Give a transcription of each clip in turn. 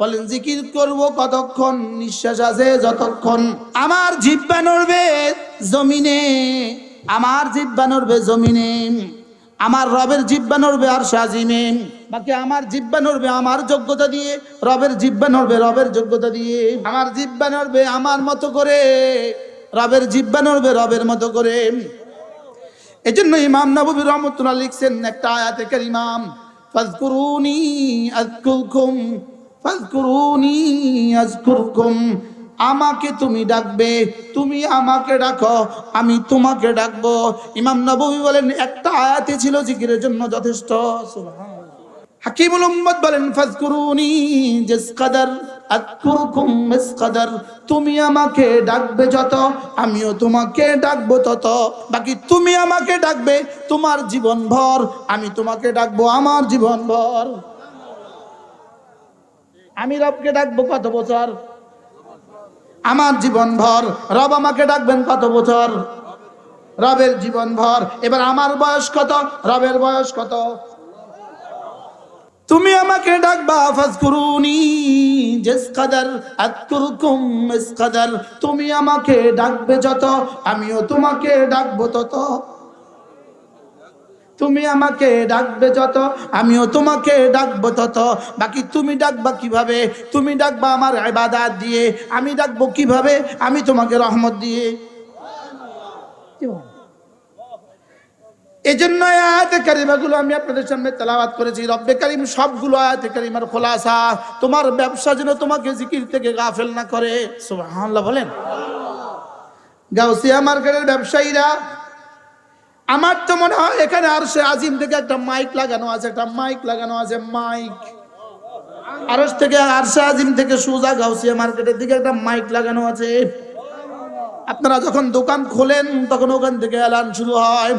বলেন, জিকির করব কতক্ষণ? নিঃশ্বাস আছে যতক্ষণ? আমার জিব্বা নড়বে জমিনে, আমার জিব্বা নড়বে জমিনে, আমার রবের জিব্বা নড়বে আর সাজিমে, বাকি আমার জিব্বা নড়বে আমার যোগ্যতা দিয়ে, রবের জিব্বা নড়বে রবের যোগ্যতা দিয়ে, আমার জিব্বা নড়বে আমার মতো করে, রবের জিব্বা নড়বে রবের মতো করে। এই জন্য ইমাম নবী রহমতুল্লাহ লিখছেন একটা আয়াতে কারিমাম ফাজকুরুনি আজকুরকুম আমাকে তুমি ডাকবে, তুমি আমাকে ডাকো, আমি তোমাকে ডাকবো। ইমাম নবী বলেন, একটা আয়াতে ছিল জিকিরের জন্য যথেষ্ট। বলেন তুমি আমাকে ডাকবে যত, আমিও তোমাকে ডাকবো তত। বাকি তুমি আমাকে ডাকবে, তোমার জীবন ভর আমি তোমাকে ডাকবো আমার জীবন ভর আমি রবকে ডাকবো কত বছর? আমার জীবন ভর রব আমাকে ডাকবেন কত বছর? রবের জীবন ভর এবার আমার বয়স কত? রবের বয়স কত? তুমি আমাকে ডাকবা, ফাজকুরুনি জিস কদর আযকুরকুম মিস কদর তুমি আমাকে ডাকবে যত, আমিও তোমাকে ডাকবো তত। তুমি আমাকে ডাকবে যত, আমিও তোমাকে ডাকবো তত। বাকি তুমি ডাকবা কীভাবে? তুমি ডাকবা আমার ইবাদত দিয়ে। আমি ডাকবো কীভাবে? আমি তোমাকে রহমত দিয়ে। এই জন্য আয়াতে কারিমাগুলো আমি আপনাদের সামনে তেলাওয়াত করেছি। রব্বে কারিম সবগুলো আয়াতে কারিমার খোলাসা। তোমার ব্যবসা যেন তোমাকে জিকির থেকে গাফেল না করে। সুবহানাল্লাহ বলেন। গাউসিয়া মার্কেটের ব্যবসায়ীরা আমার তো মনে হয় এখানে আর সে আজিম থেকে একটা মাইক লাগানো আছে, একটা মাইক লাগানো আছে, মাইক। আরস থেকে আরশা আজিম থেকে সুজা গাউসিয়া মার্কেটের দিকে একটা মাইক লাগানো আছে। আপনারা যখন দোকান খোলেন, তখন ওখান থেকে এলান শুরু হয়।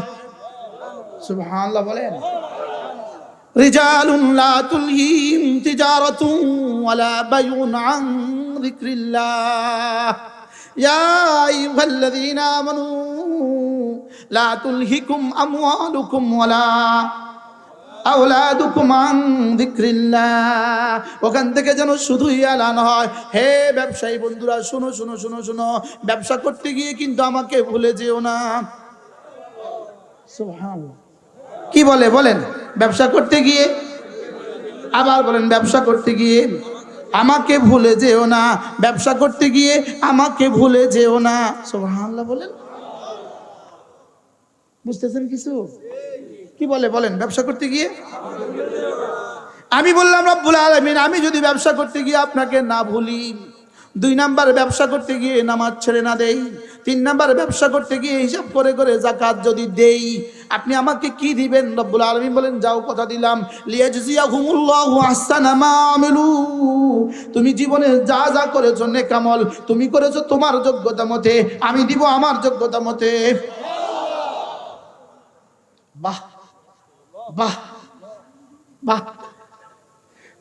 বলেন। লা তুলহিম তিজারাতুন ওয়ালা বাইউন আন যিকরিল্লাহ। ইয়া আমানু লা তুলহিকুম আমওয়ালুকুম ওয়ালা আওলাদুকুম আন যিকরিল্লাহ ওখান থেকে যেন শুধুই এলান হয়। হে ব্যবসায়ী বন্ধুরা, শুনো শুনো শুনো শুনো। ব্যবসা করতে গিয়ে কিন্তু আমাকে ভুলে যেও না। কি বলে, বলেন? ব্যবসা করতে গিয়ে? আবার বলেন, ব্যবসা করতে গিয়ে? আমাকে ভুলে যেও না। ব্যবসা করতে গিয়ে আমাকে ভুলে যেও না। সুবহানাল্লাহ বলেন। বুঝতেছেন কিছু? কি বলে বলেন, ব্যবসা করতে গিয়ে? আমি বললাম, রব্বুল আলমিন, আমি যদি ব্যবসা করতে গিয়ে আপনাকে না ভুলি। দুই নাম্বার ব্যবসা করতে গিয়ে নামাজ ছেড়ে না দেই, তিন নাম্বার ব্যবসা করতে গিয়ে হিসাব করে করে জাকাত যদি দেই, আপনি আমাকে কি দিবেন? রব্বুল আলামিন বলেন, যাও কথা দিলাম তুমি জীবনে যা যা করেছ নেকামল, তুমি করেছ তোমার যোগ্যতা মতে, আমি দিব আমার যোগ্যতা মতে। বাহ বাহ বাহ।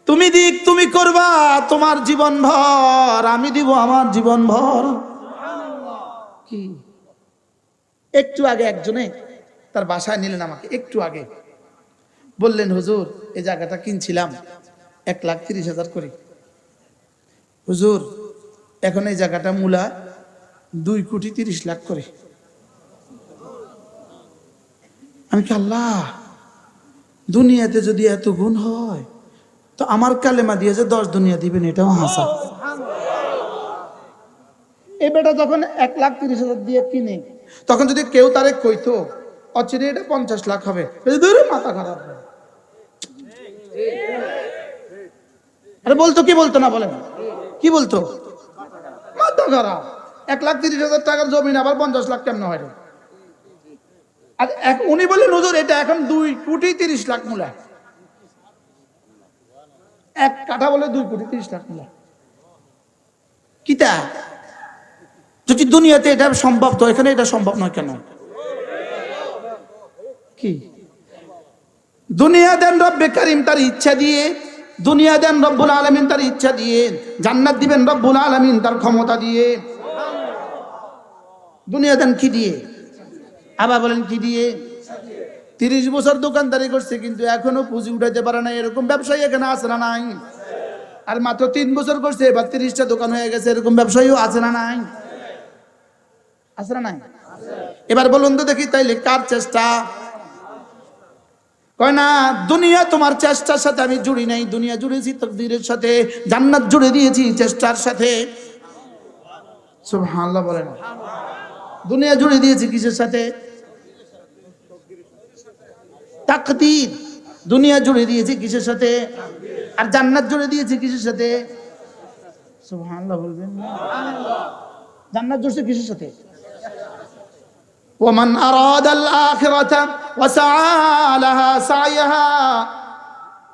তুমি দিক তুমি করবা, তোমার জীবন ভর আমি দিব আমার জীবন ভর কি? একটু আগে একজনে তার বাসায় নিলেন আমাকে, একটু আগে। বললেন, হুজুর এই জায়গাটা কিনছিলাম, এক লাখ তিরিশ হাজার করে। হুজুর, এখন এই জায়গাটা মূলা দুই কোটি তিরিশ লাখ করে। আমি কি, আল্লাহ, দুনিয়াতে যদি এত গুণ হয় তো আমার কালেমা দিয়ে যে দশ দুনিয়া দিবেন, এটাও হাসা। এই বেটা যখন এক লাখ তিরিশ হাজার দিয়ে কিনে, তখন যদি কেউ তারে কইতো, অচিরে এটা পঞ্চাশ লাখ হবে মাথা খারাপ আরে বলতো, কি বলতো না বলেন? কি বলতো? মাথা খারাপ। এক লাখ তিরিশ হাজার টাকার জমিন, আবার পঞ্চাশ লাখ কেমন হয়? আর উনি বললেন হুজুর, এটা এখন দুই কোটি তিরিশ লাখ মূলা। এক কাঠা বলে দুই কোটি তিরিশ লাখ মূলা কিতা? যদি দুনিয়াতে এটা সম্ভব তো এখানে এটা সম্ভব নয় কেন? কি? দুনিয়া দেন রব্বে কারিম তার ইচ্ছা দিয়ে দুনিয়া দেন রব্বুল আলমিন তার ইচ্ছা দিয়ে জান্নাত দিবেন রব্বুল আলমিন তার ক্ষমতা দিয়ে। দুনিয়া দেন কি দিয়ে? আবার বলেন কি দিয়ে? তিরিশ বছর দোকানদারি করছে, কিন্তু এখনও পুঁজি উঠাইতে পারে না এরকম ব্যবসায়ী এখানে আসে না নাই? আর মাত্র তিন বছর করছে, এবার তিরিশটা দোকান হয়ে গেছে, এরকম ব্যবসায়ীও আছে না নাই? আছে না নাই? এবার বলুন তো দেখি তাইলে, কার চেষ্টা? কয় না, দুনিয়া তোমার চেষ্টার সাথে আমি জুড়ি নাই। দুনিয়া জুড়েছি তকদিরের সাথে, জান্নাত জুড়ে দিয়েছি চেষ্টার সাথে। সুবহানাল্লাহ বলেন। দুনিয়া জুড়ে দিয়েছি কিসের সাথে? তাকদীর দুনিয়া জুড়ে দিয়েছি কিসের সাথে আর জান্নাত জুড়ে দিয়েছি কিসের সাথে সুবহানাল্লাহ বলবেন না? জান্নাত জুড়ছে কিসের সাথে ومن أراد الآخرة وسعى لها سعيها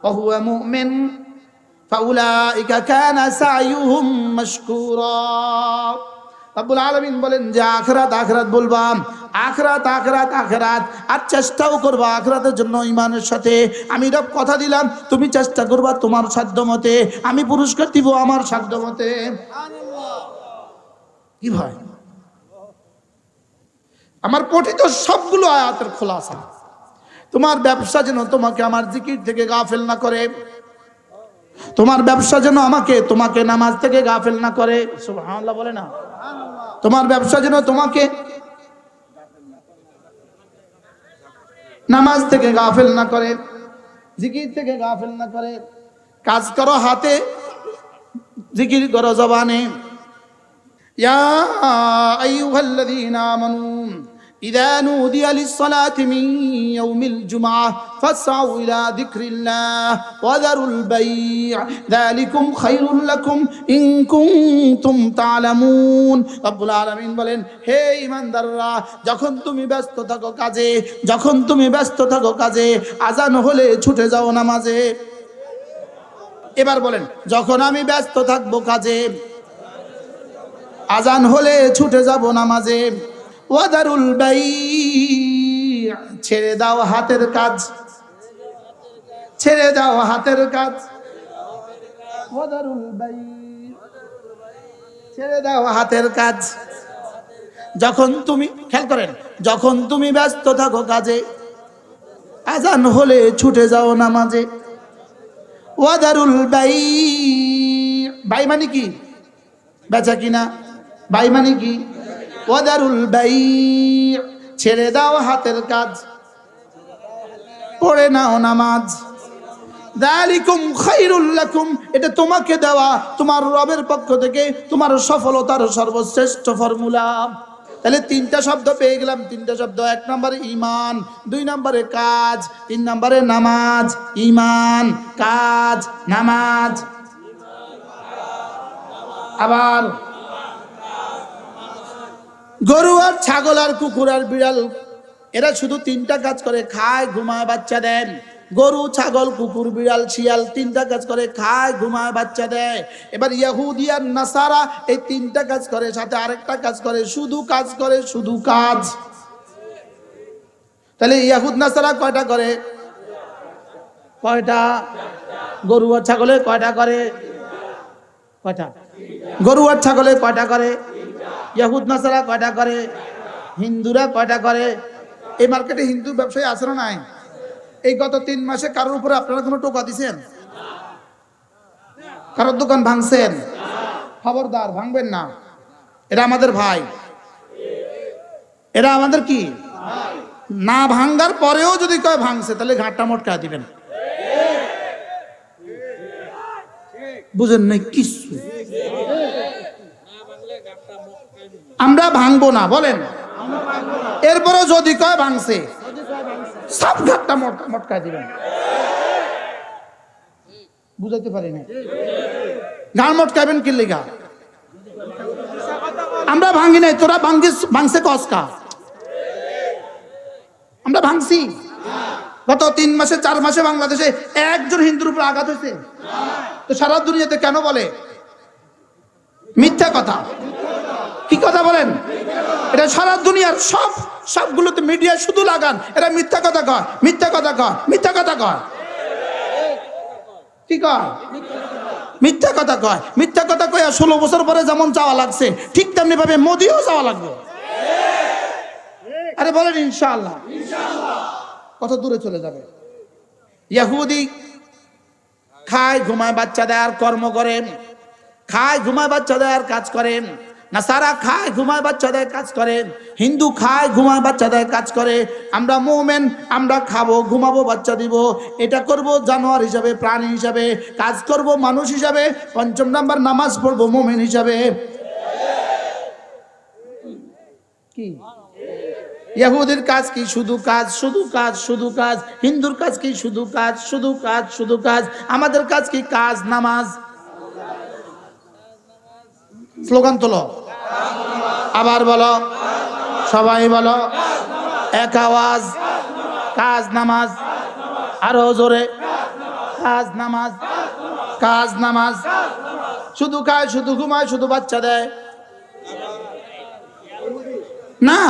وهو مؤمن فأولئك كان سعيهم مشكورا রব্বুল আলামিন বলেন যে আখরাত আখরাত বলবাম। আখরাত আখরাত আখরাত। আর চেষ্টাও করবা আখরাতের জন্য ইমানের সাথে। আমি রব কথা দিলাম, তুমি চেষ্টা করবা তোমার সাধ্য মতে। আমি পুরস্কার দিব আমার সাধ্য মতে। কি ভাই? আমার পঠিত সবগুলো আয়াতের খোলাসা তোমার ব্যবসা যেন তোমাকে আমার জিকির থেকে গাফেল না করে। তোমার ব্যবসা যেন আমাকে, তোমাকে নামাজ থেকে গাফেল না করে। বলে না। তোমার ব্যবসা যেন তোমাকে নামাজ থেকে গাফেল না করে, জিকির থেকে গাফেল না করে। কাজ করো হাতে, জিকির করো জবানে। ইয়া আইয়ুহাল্লাযীনা إذا نودي للصلاة من يوم الجمعة فاسعوا إلى ذكر الله وذروا البيع ذلكم خير لكم إن كنتم تعلمون رب العالمين বলেন হে ইমানদাররা যখন তুমি ব্যস্ত থাকো কাজে যখন তুমি ব্যস্ত থাকো কাজে আজান হলে ছুটে যাও নামাজে এবার বলেন যখন আমি ব্যস্ত থাকবো কাজে আজান হলে ছুটে যাব নামাজে ওয়াদারুল বাই। ছেড়ে দাও হাতের কাজ। ছেড়ে দাও হাতের কাজ। বাই। ছেড়ে দাও হাতের কাজ। যখন তুমি, খেয়াল করেন, যখন তুমি ব্যস্ত থাকো কাজে, আজান হলে ছুটে যাও নামাজে। ওয়াদারুল বাই। বাই মানে কি? বেচা কিনা। বাই মানে কি? ওয়াদারুল বাই, ছেড়ে দাও হাতের কাজ, পড়ে নাও নামাজ। দালিকুম খাইরুল লাকুম, এটা তোমাকে দেওয়া, তোমার রবের পক্ষ থেকে, তোমার সফলতার সর্বশ্রেষ্ঠ ফর্মুলা। তাহলে তিনটা শব্দ পেয়ে গেলাম, তিনটা শব্দ, এক নম্বরে ইমান দুই নম্বরে কাজ, তিন নম্বরে নামাজ ইমান কাজ, নামাজ। আবার গরু আর ছাগল আর কুকুর আর বিড়াল, এরা শুধু তিনটা কাজ করে, খায়, ঘুমায়, বাচ্চা দেন গরু, ছাগল, কুকুর, বিড়াল, শিয়াল তিনটা কাজ করে, খায়, ঘুমায়, বাচ্চা দেয়। এবার ইয়াহুদি আর নাসারা এই তিনটা কাজ করে, সাথে আরেকটা কাজ করে, শুধু কাজ করে, শুধু কাজ। তাহলে ইয়াহুদ, নাসারা কয়টা করে? কয়টা? গরু আর ছাগলে কয়টা করে? কয়টা? গরু আর ছাগলে কয়টা করে? ইয়াহুদ নাসারা কয়টা করে? হিন্দুরা কয়টা করে? এই মার্কেটে হিন্দু ব্যবসায়ী আছে না নাই? এই গত তিন মাসে কারোর উপরে আপনারা কোনো টোকা দিছেন? কারোর দোকান ভাঙছেন? খবরদার, ভাঙবেন না। এরা আমাদের ভাই। এরা আমাদের কি? না ভাঙ্গার পরেও যদি কয় ভাঙছে, তাহলে ঘাটটা মোটকা দিবেন। বুঝেন নাই কিছু? আমরা ভাঙবো না, বলেন। এরপরে যদি কয় ভাঙছে, সব ঘাটটা মটকা দিবেন। বুঝাইতে পারি না গান মটকাবেন কি লেগা? আমরা ভাঙি নাই, তোরা ভাঙ্গিস ভাঙছে কসকা। আমরা ভাঙছি। গত তিন মাসে, চার মাসে বাংলাদেশে একজন হিন্দুর উপর আঘাত হয়েছে। তো সারা দুনিয়াতে কেন বলে? মিথ্যা কথা। কি কথা বলেন? এটা সারা দুনিয়ার সব, সবগুলোতে মিডিয়া শুধু লাগান। এরা মিথ্যা কথা কয়, মিথ্যা কথা কয়, মিথ্যা কথা কয়। কি কয়? মিথ্যা কথা কয়, মিথ্যা কথা কয় ষোলো বছর পরে যেমন চাওয়া লাগছে, ঠিক তেমনি ভাবে মোদিও চাওয়া লাগবে। আরে বলেন ইনশাআল্লাহ। কত দূরে চলে যাবে? ইয়াহুদি খায়, ঘুমায়, বাচ্চা দেয় আর কর্ম করেন। খায়, ঘুমায়, বাচ্চা দেয় আর কাজ করেন। না সারা খায়, ঘুমায়, বাচ্চা দেয়, কাজ করেন হিন্দু খায়, ঘুমায়, বাচ্চা দেয়, কাজ করে। আমরা মোমেন, আমরা খাব, ঘুমাবো, বাচ্চা দিব। এটা করব জানোয়ার হিসাবে, প্রাণী হিসাবে, কাজ করব মানুষ হিসাবে, পঞ্চম নাম্বার নামাজ পড়ব মোমেন হিসাবে। কি? ইহুদির কাজ কি? শুধু কাজ শুধু কাজ শুধু কাজ। হিন্দুর কাজ কি? শুধু কাজ শুধু কাজ শুধু কাজ। আমাদের কাজ কি? কাজ, নামাজ। স্লোগান তোলো। আবার বলো। সবাই বলো। এক আওয়াজ। কাজ নামাজ। আরও জোরে। কাজ নামাজ। কাজ নামাজ। শুধু কাজ শুধু ঘুমায়, শুধু বাচ্চা দেয়। না।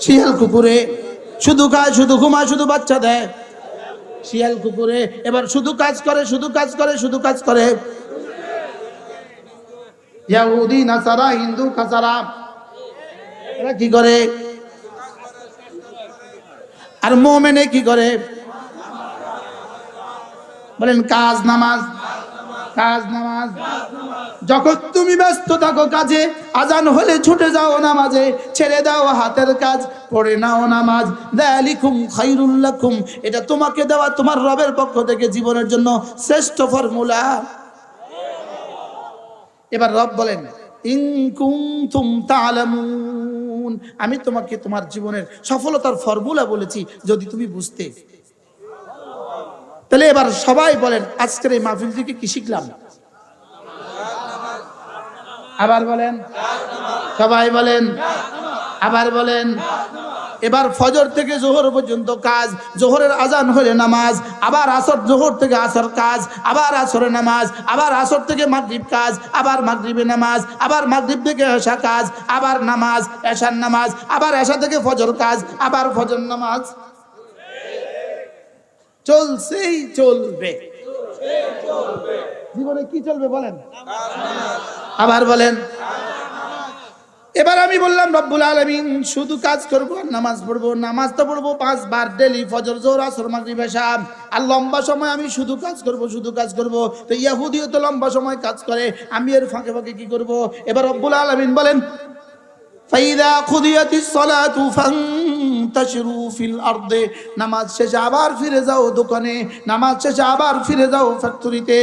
শিয়াল কুকুরে শুধু কাজ শুধু ঘুমায়, শুধু বাচ্চা দেয়। শিয়াল কুকুরে এবার শুধু কাজ করে, শুধু কাজ করে, শুধু কাজ করে। ইয়াহুদি, নাসারা, হিন্দু কাসারা এরা কি করে? আর মোমেনে কি করে? বলেন, কাজ নামাজ কাজ নামাজ। যখন তুমি ব্যস্ত থাকো কাজে, আজান হলে ছুটে যাও নামাজে, ছেড়ে দাও হাতের কাজ, পড়ে নাও নামাজ। দালিকুম খাইরুল্লাকুম এটা তোমাকে দেওয়া তোমার রবের পক্ষ থেকে জীবনের জন্য শ্রেষ্ঠ ফর্মুলা। এবার রব বলেন ইনকুম তালামুন। আমি তোমাকে তোমার জীবনের সফলতার ফর্মুলা বলেছি, যদি তুমি বুঝতে। তাহলে এবার সবাই বলেন, আজকের এই মাহফিল থেকে কি শিখলাম? আবার বলেন, সবাই বলেন, আবার বলেন এবার ফজর থেকে জোহর পর্যন্ত কাজ, জোহরের আজান হলে নামাজ, আবার আসর জোহর থেকে আসর কাজ, আবার আসরে নামাজ, আবার আসর থেকে মাগরিব কাজ, আবার মাগরিবে নামাজ, আবার মাগরিব থেকে এশা কাজ, আবার নামাজ, এশার নামাজ, আবার এশা থেকে ফজর কাজ, আবার ফজর নামাজ। চলছেই চলবে। জীবনে কি চলবে বলেন? আবার বলেন। এবার আমি বললাম, রব্বুল আলমিন, শুধু কাজ করব আর নামাজ পড়ব, নামাজ তো পড়ব পাঁচ বার ডেলি ফজর জোর আসর, মাগরিব এশা আর লম্বা সময় আমি শুধু কাজ করব, শুধু কাজ করব। তো ইয়াহুদিও তো লম্বা সময় কাজ করে, আমি এর ফাঁকে ফাঁকে কি করব? এবার রব্বুল আলমিন বলেন, ফাইদা ফান্তাশিরু ফিল আরদে, নামাজ শেষে আবার ফিরে যাও দোকানে, নামাজ শেষে আবার ফিরে যাও ফ্যাক্টরিতে।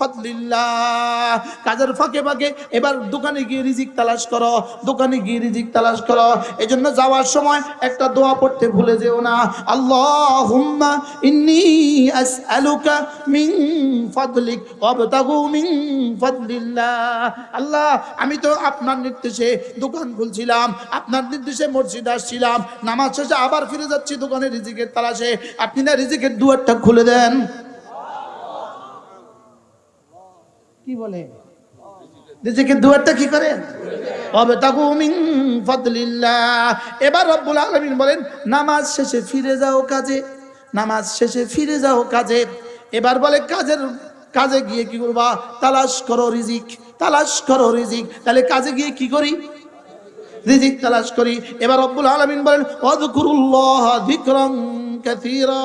ফাদলিল্লাহ। কাজের ফাঁকে ফাঁকে এবার দোকানে গিয়ে রিজিক তালাশ করো, দোকানে গিয়ে রিজিক তালাশ করো। এজন্য যাওয়ার সময় একটা দোয়া পড়তে ভুলে যেও না। আল্লাহুম্মা ইন্নী আসআলুকা মিন ফাদলিক, ওয়াবতাগু মিন ফাদলিল্লাহ। আল্লাহ, আমি তো আপনার নির্দেশে দোকান খুলছিলাম। আপনার নির্দেশে মসজিদ আসছিলাম, নামাজ শেষে আবার ফিরে যাচ্ছি, দোকানে রিজিকের তালাশে। আপনি না রিজিকের দুয়ারটা খুলে দেন। কি বলে? রিজিকের দুয়ারটা কি এবার রব্বুল আলামিন বলেন, নামাজ শেষে ফিরে যাও কাজে। নামাজ শেষে ফিরে যাও কাজে। এবার বলে, কাজের, কাজে গিয়ে কি করবা? তালাশ করো রিজিক, তালাশ করো রিজিক। তাহলে কাজে গিয়ে কি করি? রিজিক তালাশ করি। এবার রব্বুল আলামিন বলেন অযকুরুল্লাহ যিকরান কাসীরা।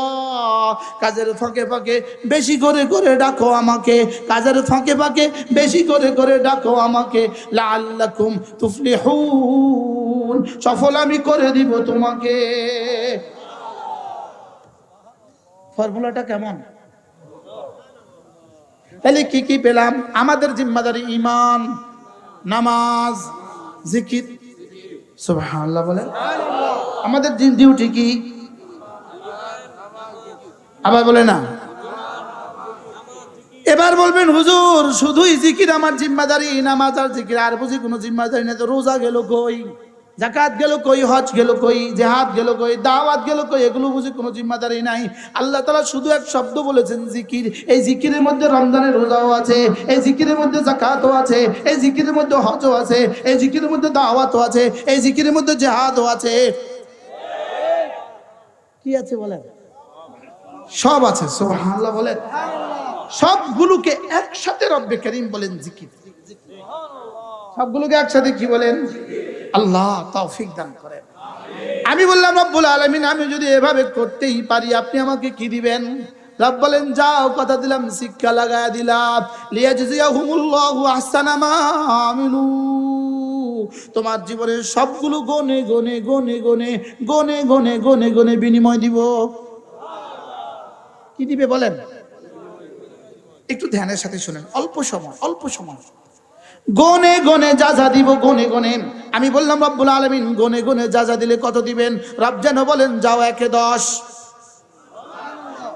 কাজের ফাঁকে ফাঁকে বেশি করে করে ডাকো আমাকে। কাজের ফাঁকে ফাঁকে বেশি করে করে ডাকো আমাকে। লাআল্লাকুম তুফলিহুন। সফল আমি করে দিব তোমাকে। ফর্মুলাটা কেমন? তাহলে কি কি পেলাম? আমাদের জিম্মাদারি ইমান, নামাজ, জিকির। সুবহানাল্লাহ বলে আমাদের ডিউটি কি? আবার বলে না। এবার বলবেন, হুজুর, শুধুই জিকির আমার জিম্মাদারি, নামাজ আর জিকির, আর বুঝি কোনো জিম্মাদারি না তো রোজা গেল কই? জাকাত গেল কই, হজ গেল কই, জেহাদ গেল কই, দাওয়াত গেল কই, এগুলো বুঝি কোনো জিম্মাদারি নাই। আল্লাহ তালা শুধু এক শব্দ বলেছেন জিকির। এই জিকিরের মধ্যে রমজানের রোজাও আছে, এই জিকিরের মধ্যে জাকাতও আছে, এই জিকিরের মধ্যে হজও আছে, এই জিকিরের মধ্যে দাওয়াতও আছে, এই জিকিরের মধ্যে জেহাদও আছে। কি আছে বলেন? সব আছে, সুবহানাল্লাহ বলেন। সবগুলোকে একসাথে রব্বে করিম বলেন জিকির। সবগুলোকে একসাথে কি বলেন? আল্লাহ তৌফিক দান করেন। আমি বললাম, রব্বুল আলমিন, আমি যদি এভাবে করতেই পারি, আপনি আমাকে কি দিবেন? বলেন কথা দিলাম, শিক্ষা লাগায় দিলাম। তোমার জীবনের সবগুলো গনে গনে গনে গনে গনে গনে গনে গনে বিনিময় দিব। কি দিবে বলেন? একটু ধ্যানের সাথে শুনেন। অল্প সময় অল্প সময়। গনে গনে যা যা দিব, গনে গনে। আমি বললাম, রব্বুল আলমিন, গনে গনে যা যা দিলে কত দিবেন? রব যেন বলেন, যাও একে দশ।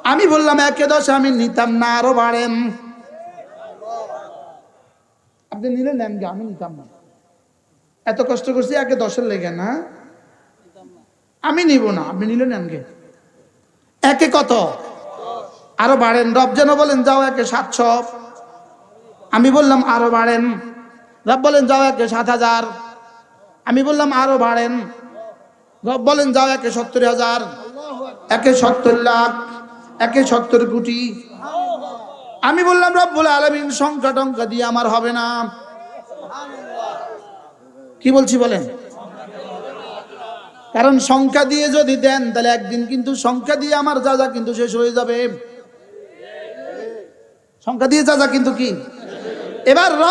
আমি বললাম, একে দশ আমি নিতাম না, আরও বাড়েন। আপনি নিলেন নেন আমি নিতাম না। এত কষ্ট করছি, একে দশের লেগে না। আমি নিব না, আপনি নিলেন নেন। একে কত? আরও বাড়েন। রব যেন বলেন, যাও একে সাতশো। আমি বললাম, আরও বাড়েন। রব বলেন, যাও একে সাত হাজার। আমি বললাম, আরও বাড়েন। রব বলেন, যাও একে সত্তর হাজার। একে সত্তর লাখ, একে সত্তর কোটি। আমি বললাম, রব্বুল আলমিন, সংখ্যা টঙ্কা দিয়ে আমার হবে না। কি বলছি বলেন? কারণ সংখ্যা দিয়ে যদি দেন, তাহলে একদিন কিন্তু সংখ্যা দিয়ে আমার যা যা কিন্তু শেষ হয়ে যাবে। সংখ্যা দিয়ে যা যা কিন্তু কি? এবার রব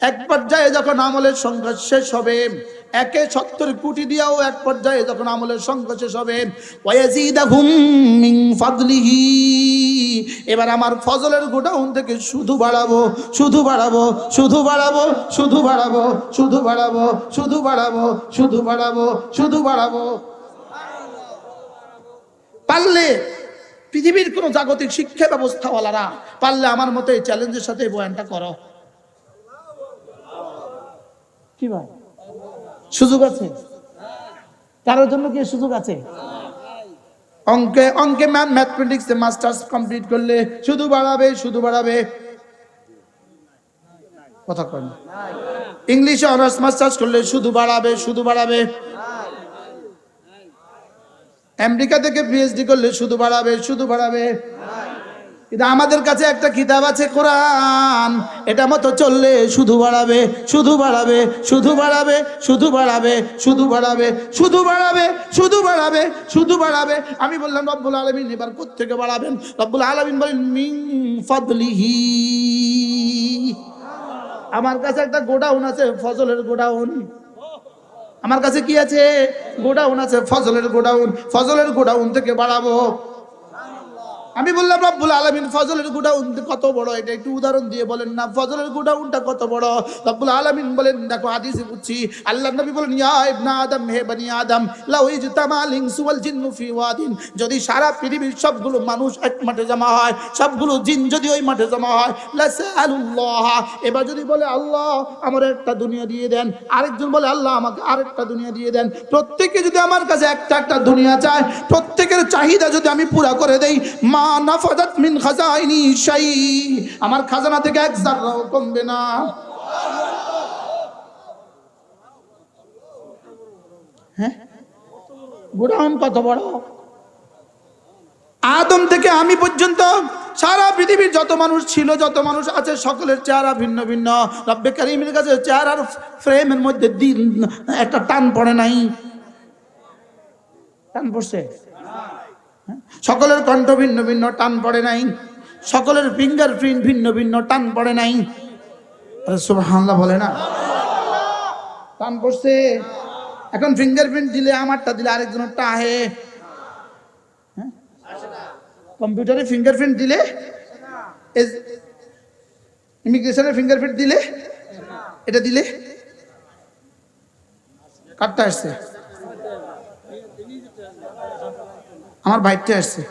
এক পর্যায়ে যখন আমলের সংখ্যা শেষ হবে, একে সত্তর কোটি দিয়াও এক পর্যায়ে যখন আমলের সংখ্যা শেষ হবে এবার আমার ফজলের গোডাউন থেকে শুধু বাড়াবো শুধু বাড়াবো শুধু বাড়াবো শুধু বাড়াবো শুধু বাড়াবো শুধু বাড়াবো শুধু বাড়াবো শুধু বাড়াবো। পারলে পৃথিবীর কোন জাগতিক শিক্ষা ব্যবস্থাওয়ালারা, পারলে আমার মতো এই চ্যালেঞ্জের সাথে বয়ানটা করো। কি ভাই? সুযোগ আছে? কারোর জন্য কি সুযোগ আছে? অঙ্কে অঙ্কে ম্যাম ম্যাথমেটিক্সে মাস্টার্স কমপ্লিট করলে শুধু বাড়াবে শুধু বাড়াবে। কথা কয় না। ইংলিশে অনার্স মাস্টার্স করলে শুধু বাড়াবে শুধু বাড়াবে। আমেরিকা থেকে পিএইচডি করলে শুধু বাড়াবে শুধু বাড়াবে। কিন্তু আমাদের কাছে একটা কিতাব আছে কোরআন। এটা মতো চললে শুধু বাড়াবে শুধু বাড়াবে শুধু বাড়াবে শুধু বাড়াবে শুধু বাড়াবে শুধু বাড়াবে শুধু বাড়াবে শুধু বাড়াবে। আমি বললাম, রব্বুল আলমিন এবার কোথেকে বাড়াবেন? রব্বুল আলমিন বলেন মিং ফদলিহি। আমার কাছে একটা গোডাউন আছে, ফজলের গোডাউন। আমার কাছে কি আছে? গোডাউন আছে, ফজলের গোডাউন। ফজলের গোডাউন থেকে বাড়াবো। আমি বললাম, রব্বুল আলমিন, ফজলের গোডাউন কত বড়? এটা একটু উদাহরণ দিয়ে বলেন না, ফজলের গোডাউনটা কত বড়? রব্বুল আলমিন বলেন, দেখো, হাদিসে বুঝছি আল্লাহ নবী বলেন, ইয়া ইবনা আদম, হে বনি আদম, লাউ ইজতামাল ইনসু ওয়াল জিন্নু ফি ওয়াদিন, যদি সারা পৃথিবীর সবগুলো মানুষ এক মাঠে জমা হয়, সবগুলো জিন যদি ওই মাঠে জমা হয়, লাসালুল্লাহ। এবার যদি বলে, আল্লাহ আমার একটা দুনিয়া দিয়ে দেন। আরেকজন বলে, আল্লাহ আমাকে আরেকটা দুনিয়া দিয়ে দেন। প্রত্যেকে যদি আমার কাছে একটা একটা দুনিয়া চায়, প্রত্যেকের চাহিদা যদি আমি পুরা করে দেই মা নাফাদাত মিন খাজাইনি শাই। আমার খাজানা থেকে এক জাররাও কমবে না। হ্যাঁ? গোডাউন কত বড়? আদম থেকে আমি পর্যন্ত সারা পৃথিবীর যত মানুষ ছিল, যত মানুষ আছে, সকলের চেহারা ভিন্ন ভিন্ন। রব্বে কারিমের কাছে চেহারার ফ্রেমের মধ্যে দিন, একটা টান পড়ে নাই। টান পড়ছে? সকলের কণ্ঠ ভিন্ন ভিন্ন, টান পড়ে নাই। সকলের ফিঙ্গার প্রিন্ট ভিন্ন ভিন্ন, টান পড়ে নাই। সুবহানাল্লাহ বলে না? টান পড়ছে। এখন ফিঙ্গারপ্রিন্ট দিলে, আমারটা দিলে আরেকজনেরটা আহে কম্পিউটারে ফিঙ্গারপ্রিন্ট দিলে ইমিগ্রেশনের ফিঙ্গারপ্রিন্ট দিলে, এটা দিলে, কারটা আসছে। আমার বাইরটা আসছে।